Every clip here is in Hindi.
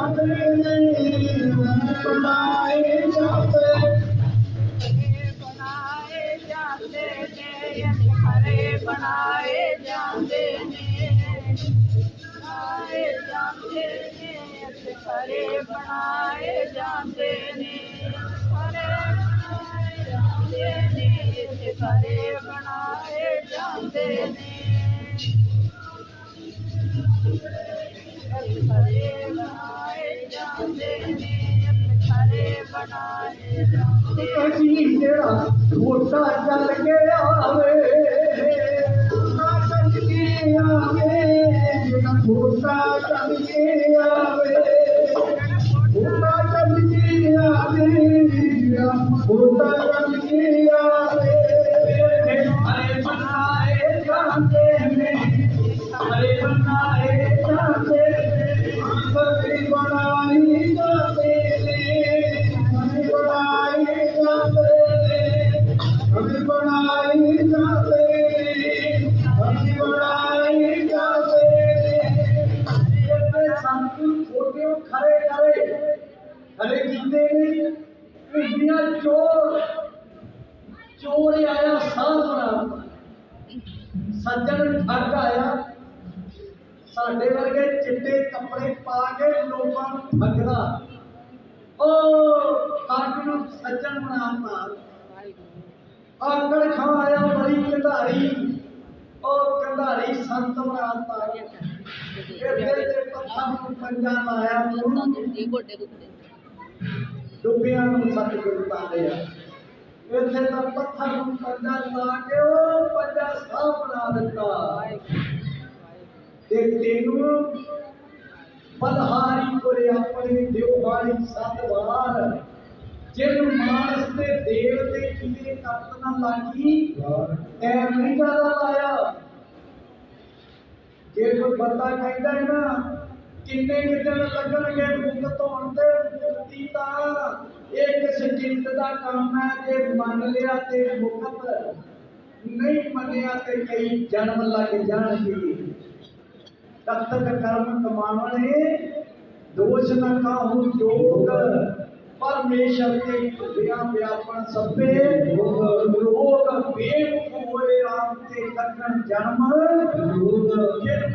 बनाए बनाए जाते हरे बनाए जाते बनाए जाते चले ਕੁੜੀਆਂ ਚੋਰ। ਚੋਰ ਆਇਆ ਸਾਹਮਣਾ ਸੱਜਣ ਠੱਗ ਆਇਆ। ਸਾਡੇ ਵਰਗੇ ਚਿੱਟੇ ਕੱਪੜੇ ਪਾ ਕੇ ਲੋਕਾਂ ਨੂੰ ਠੱਗਦਾ। ਉਹ ਠੱਗ ਨੂੰ ਸੱਜਣ ਬਣਾਤਾ। ਆਕੜ ਖਾਇਆ ਬੜੀ ਕੰਧਾਰੀ ਉਹ ਕੰਧਾਰੀ ਸੰਤ ਬਣਾਤਾ। ਇਹਦੇ ਤੇ ਪੱਥਰ ਨੂੰ ਪੰਜਾ ਲਾਇਆ। ਉਹਨੂੰ ਗੋਡੇ ਦੁਖਦੇ। डुबिया सच गुरुता लिया इतने तो पत्थर पंजा ला के ओ पंजा सा बना दिता ते तेनु बलहारी कोरे अपने देवहारी सतवार, जिन मानस ते देव ते किले कल्पना लागी तै नहीं ज़्यादा लाया। जे कोई बंदा कहता है ना किन्ने कितने लगन गए मुक्त होने ते मुक्ति तार एक सचित का काम है जे मन लिया ते मुक्त नहीं मनिया ते कई जन्म लग जाएगी। तत्त कर्म कमावणे दोष न काहू जोग। परमेश्वर के खुदिया व्यापन सबे लोग बेवकूफ़ होए राम ते ककन जन्म योग जिन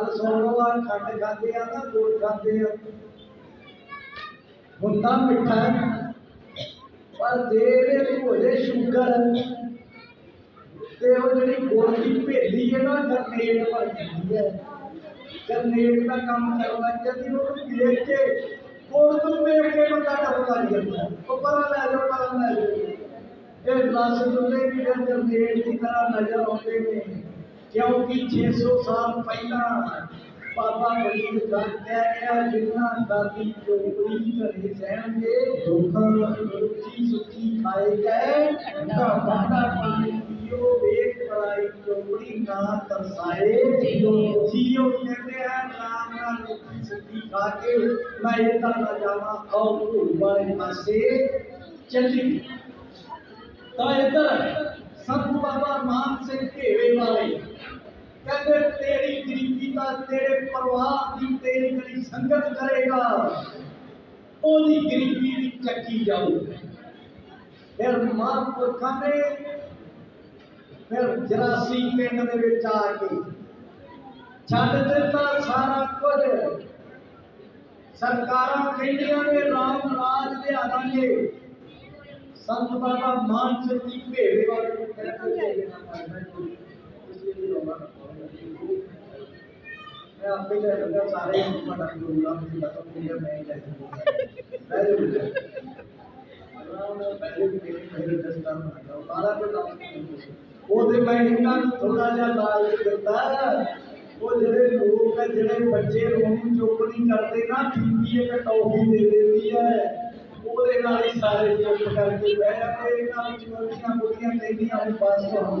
ਗੱਲ ਸੁਣ ਲਓ ਆ ਖੰਡ ਖਾਂਦੇ ਆ ਨਾ ਗੁੜ ਖਾਂਦੇ ਆ ਹੁੰਦਾ ਮਿੱਠਾ ਹੈ, ਪਰ ਦੇਰੇ ਭੋਲੇ ਸ਼ੂਗਰ ਤੇ ਉਹ ਜਿਹੜੀ ਗੁੜ ਦੀ ਭੇਲੀ ਹੈ ਨਾ ਗਰਨੇਟ ਭਰ ਜਾਂਦੀ ਹੈ ਗਰਨੇਟ ਦਾ ਕੰਮ ਕਰਨ ਲੱਗ ਜਾਂਦੀ ਉਹਨੂੰ ਵੇਚ ਕੇ ਗੁੜ ਨੂੰ ਵੇਚ ਕੇ ਬੰਦਾ ਡਰ ਲੱਗ ਜਾਂਦਾ ਉਹ ਪਰਾਂ ਲੈ ਜਾਓ ਪਰਾਂ ਲੈ ਜਾਓ ਇਹ ਗਲਾਸ ਦੁੱਲੇ ਵੀ ਫਿਰ ਗਰਨੇਟ ਦੀ ਤਰ੍ਹਾਂ ਨਜ਼ਰ ਆਉਂਦੇ ਨੇ क्योंकि 600 साल पहला का दादी करे धोखा रोटी सुखी खाए बाटा चोपड़ी तो ना तरसाए। जियो कहते हैं, ना रोटी सुखी ना जावा और पास। चली तो इधर संत बाबा मान सिंह घेरे वाले। कहते, तेरी गरीबी का तेरे परिवार की तेरी गली संगत करेगा ओदी गरीबी भी चकी जाओ फिर मानपुरखा ने फिर जरासी पिंड आके, छड़ सारा कुछ। सरकार कहदिया ने, राम राज लिया संत बाबा मान शक्ति पे तो तो मैं आपके लिए लगा सारे हिम्मत रख दूँगा मुझे कसम के लिए मैं ही पहले मुझे पहले भी मेरे पहले दस लाख बनाता हूँ बारह के लाख वो दे महीना थोड़ा जा लाल करता वो जड़े लोग का जड़े बच्चे रोनी चोपड़ी करते ना ठीक है कटौती दे देती है। काफ़ी सारे प्रकार के चुनौतियाँ बोलियाँ देनियाँ हम पास तो हम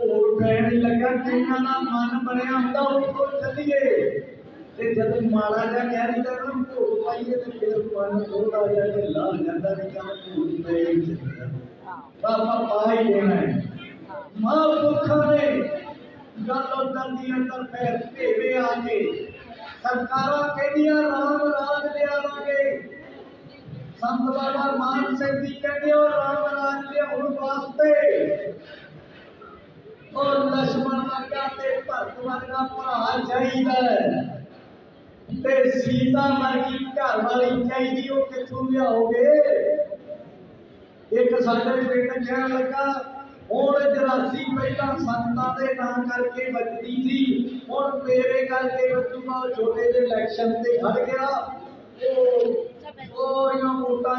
और कहने लगा जिन्ना ना मन बनया होता उसको चलिए। ते जब मारा जा कह रही था ना तो पाइए तो फिर मन थोड़ा या तो तो के लाल जाता नहीं क्या भूल पे पापा पाई लेना। है माँ पुखा ने गल उधर दी अंदर पैर पेवे आके सरकारा कहदियाँ राम राज ले आवांगे। ਸੰਤ ਬਾਬਾ ਮਾਨ ਸਿੰਘ ਜੀ ਕਹਿੰਦੇ ਉਹ ਰਾਮ ਰਾਜ ਦੇ ਹੁਣ ਵਾਸਤੇ। ਉਹ ਲక్ష్మణ ਵਰਗਾ ਤੇ ਭਰਤ ਵਰਗਾ ਭਰਾ ਚਾਹੀਦਾ ਤੇ ਸੀਤਾ ਵਰਗੀ ਘਰ ਵਾਲੀ ਚਾਹੀਦੀ, ਉਹ ਕਿੱਥੋਂ ਲਿਆਓਗੇ? ਇੱਕ ਸਾਡੇ ਪਿੰਡ ਕਹਿਣ ਲੱਗਾ, ਹੁਣ ਜਰਾਸੀ ਪਹਿਲਾਂ ਸੰਤਾਂ ਦੇ ਨਾਂ ਕਰਕੇ ਵੱਜਦੀ ਸੀ। ਹੁਣ ਮੇਰੇ ਕਰਕੇ ਵੱਜੂਗਾ ਛੋਟੇ ਜਿਹੇ ਇਲੈਕਸ਼ਨ ਤੇ ਖੜ ਗਿਆ। ਉਹ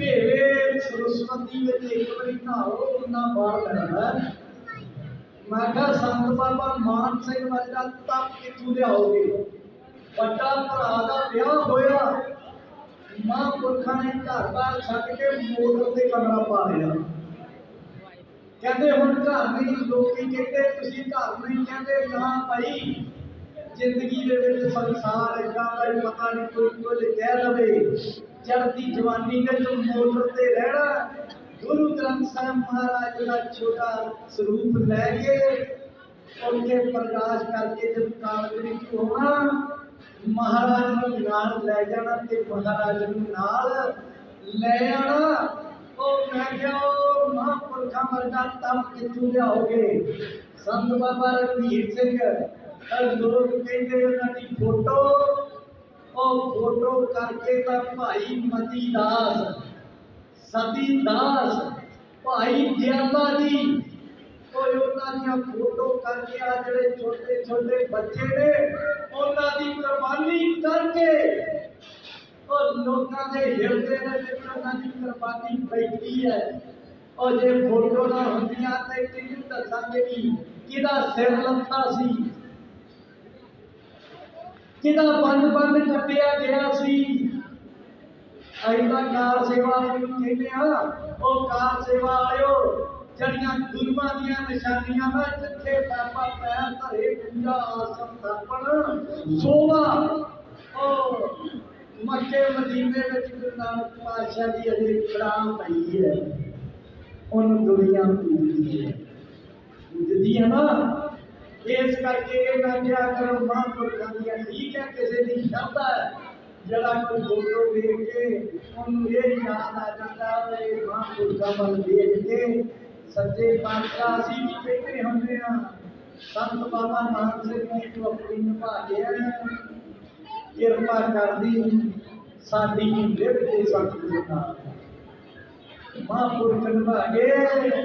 ਭੇਵੇ, ਸਰਸਵਤੀ ਵਿੱਚ ਇੱਕ ਵਾਰੀ ਨਹਾਓ ਉਹਨਾਂ ਬਾਹਰ ਲੈਣਾ ਮੈਂ ਕਿਹਾ, ਸੰਤ ਬਾਬਾ ਮਾਨ ਸਿੰਘ ਵਰਗਾ ਤਪ ਕਿੱਥੋਂ ਲਿਆਓਗੇ? ਵੱਡਾ ਭਰਾ ਦਾ ਵਿਆਹ ਹੋਇਆ। ਮਹਾਂਪੁਰਖਾਂ ਨੇ ਘਰ ਬਾਰ ਛੱਡ ਕੇ ਮੋਟਰ ਤੇ ਕਮਰਾ ਪਾ ਲਿਆ। ਕਹਿੰਦੇ, ਹੁਣ ਘਰ ਨਹੀਂ, ਲੋਕੀ ਕਹਿੰਦੇ, ਤੁਸੀਂ ਘਰ ਨਹੀਂ ਕਹਿੰਦੇ ਨਾ ਭਾਈ ਜ਼ਿੰਦਗੀ ਦੇ ਵਿੱਚ ਸੰਸਾਰ ਏਦਾਂ ਦਾ ਪਤਾ ਨਹੀਂ ਕੋਈ ਕੁਝ ਕਹਿ ਲਵੇ ਚੜ੍ਹਦੀ ਜਵਾਨੀ ਵਿੱਚ ਮੋਟਰ ਤੇ ਰਹਿਣਾ ਗੁਰੂ ਗ੍ਰੰਥ ਸਾਹਿਬ ਮਹਾਰਾਜ ਦਾ ਛੋਟਾ ਸਰੂਪ ਲੈ ਕੇ ਉਹਦੇ ਪ੍ਰਕਾਸ਼ ਕਰਕੇ ਜਦ ਕਾਲ ਵਿੱਚ ਹੋਣਾ ਮਹਾਰਾਜ ਨੂੰ ਨਾਲ ਲੈ ਜਾਣਾ ਤੇ ਮਹਾਰਾਜ ਨੂੰ ਨਾਲ ਲੈ ਆਣਾ ਉਹ ਮੈਂ ਕਿਹਾ ਉਹ ਮਹਾਂਪੁਰਖਾਂ ਵਰਗਾ ਤਪ ਕਿੱਥੋਂ ਲਿਆਓਗੇ ਸੰਤ ਬਾਬਾ ਰਣਵੀਰ ਸਿੰਘ ਅਹ ਲੋਕ ਕਹਿੰਦੇ ਉਹਨਾਂ ਦੀ ਫੋਟੋ ਉਹ ਫੋਟੋ ਕਰਕੇ ਤਾਂ ਭਾਈ ਮਤੀ ਦਾਸ ਸਤੀ ਦਾਸ ਭਾਈ ਜਿਆਦਾ ਜੀ ਕੋਈ ਉਹਨਾਂ ਦੀਆਂ ਫੋਟੋ ਕਰਕੇ ਆ ਜਿਹੜੇ ਛੋਟੇ ਛੋਟੇ ਬੱਚੇ ਨੇ ਉਹਨਾਂ ਦੀ ਕੁਰਬਾਨੀ ਕਰਕੇ ਉਹ ਲੋਕਾਂ ਦੇ ਹਿਰਦੇ ਦੇ ਵਿੱਚ ਉਹਨਾਂ ਦੀ ਕੁਰਬਾਨੀ ਬੈਠੀ ਹੈ ਉਹ ਜੇ ਫੋਟੋ ਨਾ ਹੁੰਦੀਆਂ ਤੇ ਕਿਹਨੂੰ ਦੱਸਾਂਗੇ ਕਿ ਕਿਹਦਾ ਸਿਰ ਲੱਥਾ ਸੀ ਕਿਹਦਾ ਬੰਦ ਬੰਦ ਕੱਟਿਆ ਗਿਆ ਸੀ ਅਸੀਂ ਤਾਂ ਕਾਰ ਸੇਵਾ ਨੂੰ ਕਹਿੰਦੇ ਆ ਉਹ ਕਾਰ ਸੇਵਾ ਵਾਲਿਓ ਜਿਹੜੀਆਂ ਗੁਰੂਆਂ ਦੀਆਂ ਨਿਸ਼ਾਨੀਆਂ ਨਾ ਜਿੱਥੇ ਬਾਬਾ ਪੈਰ ਧਰੇ ਪੂਜਾ ਆਸਨ ਸਥਾਪਨ ਸੋਵਾ ਉਹ ਮੱਕੇ ਮਦੀਨੇ ਵਿੱਚ ਗੁਰੂ ਨਾਨਕ ਪਾਤਸ਼ਾਹ ਦੀ ਅਜੇ ਖੜਾਮ ਪਈ ਹੈ ਉਹਨੂੰ ਦੁਨੀਆ ਪੂਜਦੀ ਹੈ ਪੂਜਦੀ ਹੈ ਨਾ ਇਸ ਕਰਕੇ ਇਹ ਕਿਹਾ ਕਰੋ ਮਹਾਂਪੁਰਖਾਂ ਦੀਆਂ ਠੀਕ ਹੈ ਕਿਸੇ ਦੀ ਸ਼ਰਧਾ ਹੈ ਜਿਹੜਾ ਕੋਈ ਫੋਟੋ ਵੇਖ ਕੇ ਉਹਨੂੰ ਇਹ ਯਾਦ ਆ ਜਾਂਦਾ ਹੈ ਮਹਾਂਪੁਰਖਾਂ ਵੱਲ ਦੇਖ ਕੇ ਸੱਚੇ ਪਾਤਸ਼ਾਹ ਅਸੀਂ ਵੀ ਕਹਿੰਦੇ ਹੁੰਦੇ ਆ ਸੰਤ ਬਾਬਾ ਨਾਨਕ ਸਿੰਘ ਨੇ ਜੋ ਆਪਣੀ ਨਿਭਾ ਗਿਆ ਕਿਰਪਾ ਕਰਦੀ ਸਾਡੀ ਲਿਵ ਸਤਿਗੁਰੂ ਨਾਲ ਮਹਾਂਪੁਰਖ ਨਿਭਾ ਗਏ।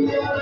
yeah.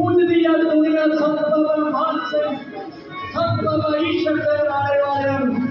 bu dünyada bulunan saklama maalesef saklama hiç şekilde ayrılalım.